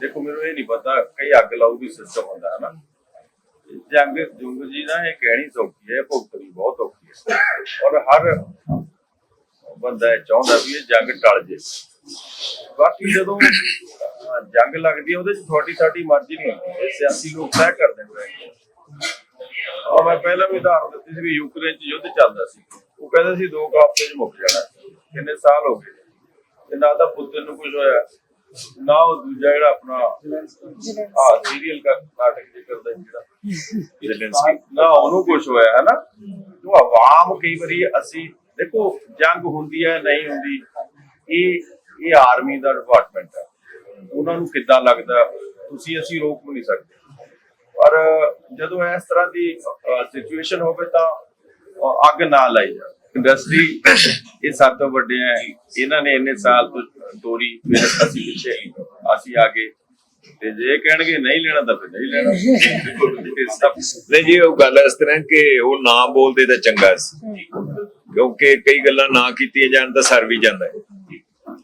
ਦੇਖੋ, ਮੈਨੂੰ ਇਹ ਨਹੀਂ ਪਤਾ ਕਈ ਅੱਗ ਲਾਉ ਵੀ ਸਿਸਟਮ ਹੁੰਦਾ ਹੈ ਨਾ ਜੰਗ ਜੁਗ ਜੀ ਨਾ, ਇਹ ਕਹਿਣੀ ਸੌਖੀ ਹੈ ਭੁਗਤਣੀ ਬਹੁਤ ਔਖੀ ਹੈ। ਔਰ ਹਰ ਬੰਦਾ ਇਹ ਚਾਹੁੰਦਾ ਵੀ ਇਹ ਜੰਗ ਟਲ ਜੇ। ਬਾਕੀ ਜਦੋਂ ਜੰਗ ਲੱਗਦੀ ਹੈ, ਉਹਦੇ ਚ ਤੁਹਾਡੀ ਸਾਡੀ ਮਰਜ਼ੀ ਨਹੀਂ ਹੁੰਦੀ। ਇਹ ਸਿਆਸੀ ਲੋਕ ਤੈਅ ਕਰਦੇ ਨੇ। ਔਰ ਮੈਂ ਪਹਿਲਾਂ ਵੀ ਉਦਾਹਰਨ ਦਿੱਤੀ ਸੀ ਵੀ ਯੂਕਰੇਨ ਚ ਯੁੱਧ ਚੱਲਦਾ ਸੀ। ਉਹ ਕਹਿੰਦੇ ਸੀ, ਦੋ ਕੁ ਹਫ਼ਤੇ ਚ ਮੁੱਕ ਜਾਣਾ। ਕਿੰਨੇ ਸਾਲ ਹੋ ਗਏ। ਤੇ ਨਾ ਤਾਂ ਪੁੱਤਰ ਨੂੰ ਕੁਝ ਹੋਇਆ। ਨਾ ਉਹ ਦੂਜਾ ਜਿਹੜਾ ਆਪਣਾ ਆ ਸੀਰੀਅਲ ਦਾ ਨਾਟਕ ਜੇ ਕਰਦਾ ਜਿਹੜਾ। ਜ਼ੇਲੈਂਸਕੀ ਨਾ ਉਹਨੂੰ ਕੁਝ ਹੋਇਆ ਹੈ ਨਾ ਜੋ ਆਵਾਮ ਕਈ ਵਾਰੀ ਅਸੀਂ ਦੇਖੋ ਜੰਗ ਹੁੰਦੀ ਹੈ ਨਹੀਂ ਹੁੰਦੀ। ਇਹ ਇਹ ਆਰਮੀ ਦਾ ਡਿਪਾਰਟਮੈਂਟ ਹੈ। ਉਹਨਾਂ ਨੂੰ ਕਿੱਦਾਂ ਲੱਗਦਾ? ਤੁਸੀਂ ਅਸੀਂ ਰੋਕ ਨਹੀਂ ਸਕਦੇ। ਪਰ ਜਦੋਂ ਇਸ ਤਰ੍ਹਾਂ ਦੀ ਸਿਚੁਏਸ਼ਨ ਹੋਵੇ ਤਾਂ ਅੱਗ ਨਾ ਲਾਈ ਜਾ ਇੰਡਸਟਰੀ ਇਹ ਸਭ ਤੋਂ ਵੱਡੇ ਹੈ। ਇਹਨਾਂ ਨੇ ਇੰਨੇ ਸਾਲ ਤੋਂ ਤੋਰੀ, ਫਿਰ ਅਸੀਂ ਪਿੱਛੇ, ਅਸੀਂ ਆਗੇ। ਤੇ ਜੇ ਕਹਿਣਗੇ ਨਹੀਂ ਲੈਣਾ ਤਾਂ ਫਿਰ ਨਹੀਂ ਲੈਣਾ। ਨਹੀਂ ਜੀ, ਉਹ ਗੱਲ ਇਸ ਤਰ੍ਹਾਂ ਕਿ ਉਹ ਨਾ ਬੋਲਦੇ ਤਾਂ ਚੰਗਾ ਸੀ। ਕਿਉਂਕਿ ਕਈ ਗੱਲਾਂ ਨਾ ਕੀਤੀਆਂ ਜਾਣ ਤਾਂ ਸਰ ਵੀ ਜਾਂਦਾ ਹੈ।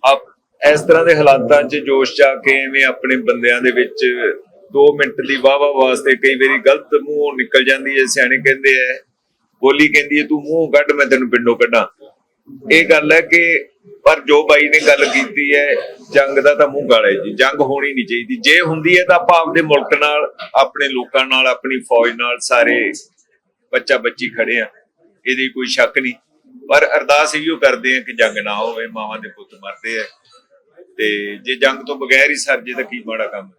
ਆਪ ਇਸ ਤਰ੍ਹਾਂ ਦੇ ਹਾਲਾਤਾਂ 'ਚ ਜੋਸ਼ ਚ ਕੇ ਐਵੇਂ ਆਪਣੇ ਬੰਦਿਆਂ ਦੇ ਵਿੱਚ 2 ਮਿੰਟ ਦੀ ਵਾਵਾ ਵਾਸਤੇ ਕਈ ਵਾਰੀ ਗਲਤ ਮੂੰਹ ਨਿਕਲ ਜਾਂਦੀ ਹੈ, ਸਿਆਣੇ ਕਹਿੰਦੇ ਐ ਬੋਲੀ ਕਹਿੰਦੀ ਹੈ, ਤੂੰ ਮੂੰਹ ਕੱਢ, ਮੈਂ ਤੈਨੂੰ ਪਿੰਡੋਂ ਕੱਢਾਂ। ਇਹ ਗੱਲ ਹੈ ਕਿ ਪਰ ਜੋ ਬਾਈ ਨੇ ਗੱਲ ਕੀਤੀ ਹੈ, ਜੰਗ ਦਾ ਤਾਂ ਮੂੰਹ ਗਾਲਾ ਜੀ, ਜੰਗ ਹੋਣੀ ਨਹੀਂ ਚਾਹੀਦੀ। ਜੇ ਹੁੰਦੀ ਹੈ ਤਾਂ ਆਪਾਂ ਆਪਦੇ ਮੁਲਕ ਨਾਲ, ਆਪਣੇ ਲੋਕਾਂ ਨਾਲ, ਆਪਣੀ ਫੌਜ ਨਾਲ ਸਾਰੇ ਬੱਚਾ ਬੱਚੀ ਖੜੇ ਆ, ਇਹਦੀ ਕੋਈ ਸ਼ੱਕ ਨਹੀਂ। ਪਰ ਅਰਦਾਸ ਇਹੋ ਕਰਦੇ ਆ ਕਿ ਜੰਗ ਨਾ ਹੋਵੇ, ਮਾਵਾਂ ਦੇ ਪੁੱਤ ਮਰਦੇ ਆ। ਤੇ ਜੇ ਜੰਗ ਤੋਂ ਬਗੈਰ ਹੀ ਸਰ ਜੇ, ਤਾਂ ਕੀ ਮਾੜਾ ਕੰਮ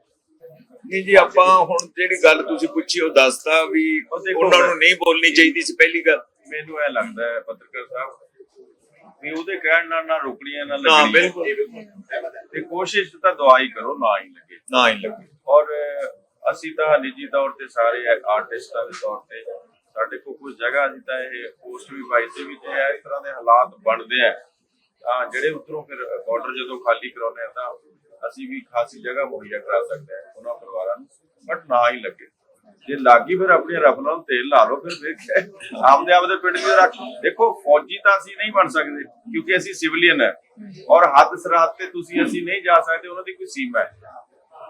ਨਹੀਂ ਜੀ ਆਪਾਂ ਹੁਣ ਜਿਹੜੀ ਗੱਲ ਤੁਸੀਂ ਪੁੱਛੀ ਉਹ ਦੱਸਤਾ ਵੀ ਉਹਨਾਂ ਨੂੰ ਨਹੀਂ ਬੋਲਣੀ ਚਾਹੀਦੀ ਸੀ ਪਹਿਲੀ ਗੱਲ। ਮੈਨੂੰ ਇਹ ਲੱਗਦਾ ਹੈ ਪੱਤਰਕਾਰ ਸਾਹਿਬ ਵੀ ਉਹਦੇ ਕਹਿਣ ਨਾਲ ਨਾ ਰੁਕਣੀਆਂ ਨਾ ਲੱਗਣੀਆਂ। ਬਿਲਕੁਲ। ਤੇ ਕੋਸ਼ਿਸ਼ ਤਾਂ ਦਵਾਈ ਕਰੋ ਨਾ ਹੀ ਲੱਗੇ। ਨਾ ਹੀ ਲੱਗੇ। ਔਰ ਅਸੀਂ ਤਾਂ ਨਿੱਜੀ ਤੌਰ ਤੇ ਸਾਰੇ ਆਰਟਿਸਟਾਂ ਦੇ ਤੌਰ ਤੇ ਸਾਡੇ ਕੋਲ ਕੁਝ ਜਗ੍ਹਾ ਅਸੀਂ ਤਾਂ ਇਹ ਪੋਸਟ ਵੀ ਪਾਈ ਸੀ ਵੀ ਜੇ ਇਸ ਤਰ੍ਹਾਂ ਦੇ ਹਾਲਾਤ ਬਣਦੇ ਆ ਤਾਂ ਜਿਹੜੇ ਉੱਧਰੋਂ ਫਿਰ ਬਾਰਡਰ ਜਦੋਂ ਖਾਲੀ ਕਰਾਉਂਦੇ ਆ ਤਾਂ ਅਸੀਂ ਵੀ ਖਾਸੀ ਜਗ੍ਹਾ ਮੁਹੱਈਆ ਕਰਾ ਸਕਦੇ ਆ ਉਹਨਾਂ ਪਰਿਵਾਰਾਂ ਨਾ ਹੀ ਲੱਗੇ। ਜੇ ਲੱਗੀ ਫਿਰ ਆਪਣੀ ਰੱਬ ਨਾਲ ਤੇਲ ਲਾ ਲਓ, ਫਿਰ ਵੇਖਿਆ ਆਪਦੇ ਆਪਦੇ ਪਿੰਡ 'ਚ ਰੱਖ। ਦੇਖੋ, ਫੌਜੀ ਤਾਂ ਅਸੀਂ ਨਹੀਂ ਬਣ ਸਕਦੇ, ਕਿਉਂਕਿ ਅਸੀਂ ਸਿਵਲੀਅਨ ਹੈ। ਔਰ ਹੱਦ ਸਰਹੱਦ ਤੇ ਤੁਸੀਂ ਅਸੀਂ ਨਹੀਂ ਜਾ ਸਕਦੇ, ਉਹਨਾਂ ਦੀ ਕੋਈ ਸੀਮਾ ਹੈ।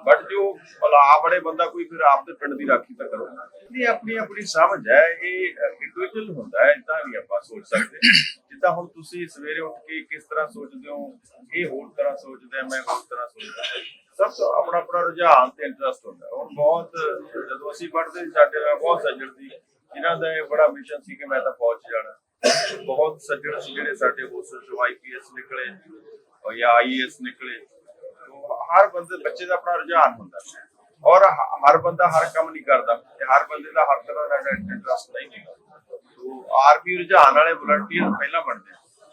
ਬਟ ਜੋ ਭਲਾ ਬੜੇ ਬੰਦਾ ਕੋਈ ਫਿਰ ਆਪ ਦੇ ਪਿੰਡ ਦੀ ਰਾਖੀ ਤਾਂ ਕਰੋ। ਇਹ ਆਪਣੀ ਆਪਣੀ ਸਮਝ ਹੈ, ਇਹ ਇੰਡੀਵਿਜੂਅਲ ਹੁੰਦਾ ਹੈ ਇਦਾਂ ਨਹੀਂ ਆਪਾਂ ਸੋਚ ਸਕਦੇ। ਜਿੱਦਾਂ ਹੁਣ ਤੁਸੀਂ ਸਵੇਰੇ ਉੱਠ ਕੇ ਕਿਸ ਤਰ੍ਹਾਂ ਸੋਚਦੇ ਹੋ, ਇਹ ਹੋਰ ਤਰ੍ਹਾਂ ਸੋਚਦਾ ਮੈਂ ਹੋਰ ਤਰ੍ਹਾਂ ਸੋਚਦਾ। ਸਭ ਤੋਂ ਆਪਣਾ ਆਪਣਾ ਰੁਝਾਨ ਤੇ ਇੰਟਰਸਟ ਹੁੰਦਾ। ਹੁਣ ਬਹੁਤ, ਜਦੋਂ ਅਸੀਂ ਪੜ੍ਹਦੇ ਸੀ, ਸਾਡੇ ਨਾਲ ਬਹੁਤ ਸੱਜਣ ਸੀ। ਜਿਨ੍ਹਾਂ ਦਾ ਇਹ ਬੜਾ ਮਿਸ਼ਨ ਸੀ ਕਿ ਮੈਂ ਤਾਂ ਫੌਜ ਜਾਣਾ। ਬਹੁਤ ਸੱਜਣ ਸੀ ਜਿਹੜੇ ਸਾਡੇ ਹੋਸਟਲ ਚੋਂ ਆਈਪੀਐਸ ਨਿਕਲੇ ਔਰ ਜਾਂ ਆਈਏਐਸ ਨਿਕਲੇ। ਹਰ ਬੰਦੇ, ਬੱਚੇ ਦਾ ਆਪਣਾ ਰੁਝਾਨ ਹੁੰਦਾ। ਔਰ ਹਰ ਬੰਦਾ ਹਰ ਕੰਮ ਨਹੀਂ ਕਰਦਾ। ਤੇ ਹਰ ਬੰਦੇ ਦਾ ਹਰ ਤਰ੍ਹਾਂ ਦਾ ਇੰਟਰਸਟ ਨਹੀਂ ਹੁੰਦਾ ਤੋ ਆਰਮੀ ਰੁਝਾਨ ਵਾਲੇ ਵਲੰਟੀਅਰ ਪਹਿਲਾਂ ਬਣਦੇ